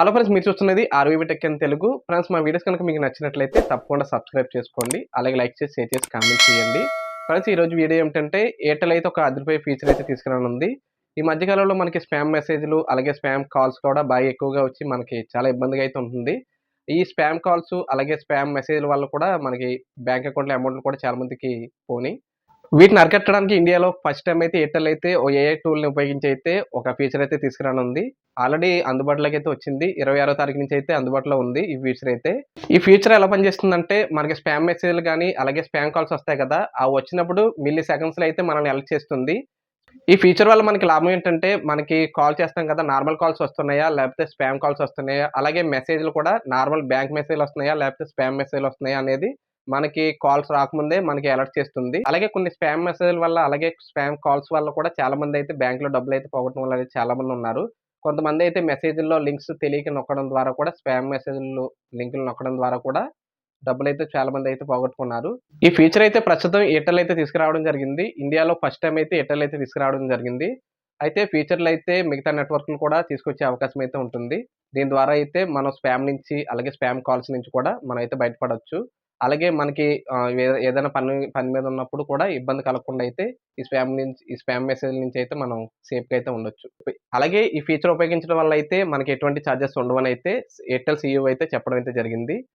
Hello friends మీరు చూస్తున్నది ఆర్వీబీ tech అని తెలుగు. ఫ్రెండ్స్ మా వీడియోస్ కనుక మీకు నచ్చినట్లయితే తప్పకుండా సబ్స్క్రైబ్ చేసుకోండి. అలాగే లైక్ చేసి షేర్ చేసి కామెంట్ చేయండి. ఫ్రెండ్స్ ఈ రోజు వీడియో ఏమిటంటే ఎయిర్టెల్ అయితే ఒక అదిరిపోయే ఫీచర్ అయితే తీసుకురానుంది. ఈ మధ్యకాలంలో మనకి స్పామ్ మెసేజ్లు అలాగే స్పామ్ కాల్స్ కూడా బాగా ఎక్కువగా వచ్చి మనకి చాలా ఇబ్బందిగా అయితే ఉంటుంది. ఈ స్పామ్ కాల్స్ అలాగే స్పామ్ మెసేజ్ల వల్ల కూడా మనకి బ్యాంక్ అకౌంట్లో అమౌంట్లు కూడా చాలా మందికి పోని. వీటిని అరికట్టడానికి ఇండియాలో ఫస్ట్ టైం అయితే ఎయిర్టెల్ అయితే ఓ ఏఐ టూల్ని ఉపయోగించి అయితే ఒక ఫీచర్ అయితే తీసుకురానుంది. ఆల్రెడీ అందుబాటులోకి అయితే వచ్చింది. ఇరవై ఆరో తారీఖు నుంచి అయితే అందుబాటులో ఉంది ఈ ఫీచర్ అయితే. ఈ ఫీచర్ ఎలా పనిచేస్తుందంటే మనకి స్పామ్ మెసేజ్లు కానీ అలాగే స్పామ్ కాల్స్ వస్తాయి కదా ఆ వచ్చినప్పుడు మిల్లీ సెకండ్స్లో అయితే మనల్ని అలర్ట్ చేస్తుంది. ఈ ఫీచర్ వల్ల మనకి లాభం ఏంటంటే మనకి కాల్ చేస్తాం కదా నార్మల్ కాల్స్ వస్తున్నాయా లేకపోతే స్పామ్ కాల్స్ వస్తున్నాయా అలాగే మెసేజ్లు కూడా నార్మల్ బ్యాంక్ మెసేజ్లు వస్తున్నాయా లేకపోతే స్పామ్ మెసేజ్లు వస్తున్నాయా అనేది మనకి కాల్స్ రాకముందే మనకి అలర్ట్ చేస్తుంది. అలాగే కొన్ని స్పామ్ మెసేజ్ల వల్ల అలాగే స్పామ్ కాల్స్ వల్ల కూడా చాలా మంది అయితే బ్యాంకులో డబ్బులు అయితే పోగొట్టడం వల్ల చాలా మంది ఉన్నారు. కొంతమంది అయితే మెసేజ్ల్లో లింక్స్ తెలియక నొక్కడం ద్వారా కూడా స్పామ్ మెసేజ్లు లింకులు నొక్కడం ద్వారా కూడా డబ్బులు అయితే చాలా మంది అయితే పోగొట్టుకున్నారు. ఈ ఫీచర్ అయితే ప్రస్తుతం ఎయిర్టెల్ అయితే తీసుకురావడం జరిగింది. ఇండియాలో ఫస్ట్ టైం అయితే ఎయిర్టెల్ అయితే తీసుకురావడం జరిగింది. అయితే ఫీచర్లు అయితే మిగతా నెట్వర్క్లు కూడా తీసుకొచ్చే అవకాశం అయితే ఉంటుంది. దీని ద్వారా అయితే మనం స్పామ్ నుంచి అలాగే స్పామ్ కాల్స్ నుంచి కూడా మనం అయితే బయటపడవచ్చు అలాగే మనకి ఏదైనా పని పని మీద ఉన్నప్పుడు కూడా ఇబ్బంది కలగకుండా అయితే ఈ స్పామ్ నుంచి ఈ స్పామ్ మెసేజ్ నుంచి అయితే మనం సేఫ్గా అయితే ఉండొచ్చు. అలాగే ఈ ఫీచర్ ఉపయోగించడం వల్ల అయితే మనకి ఎటువంటి ఛార్జెస్ ఉండవని అయితే ఎయిర్టెల్ సీఈఓ అయితే చెప్పడం అయితే జరిగింది.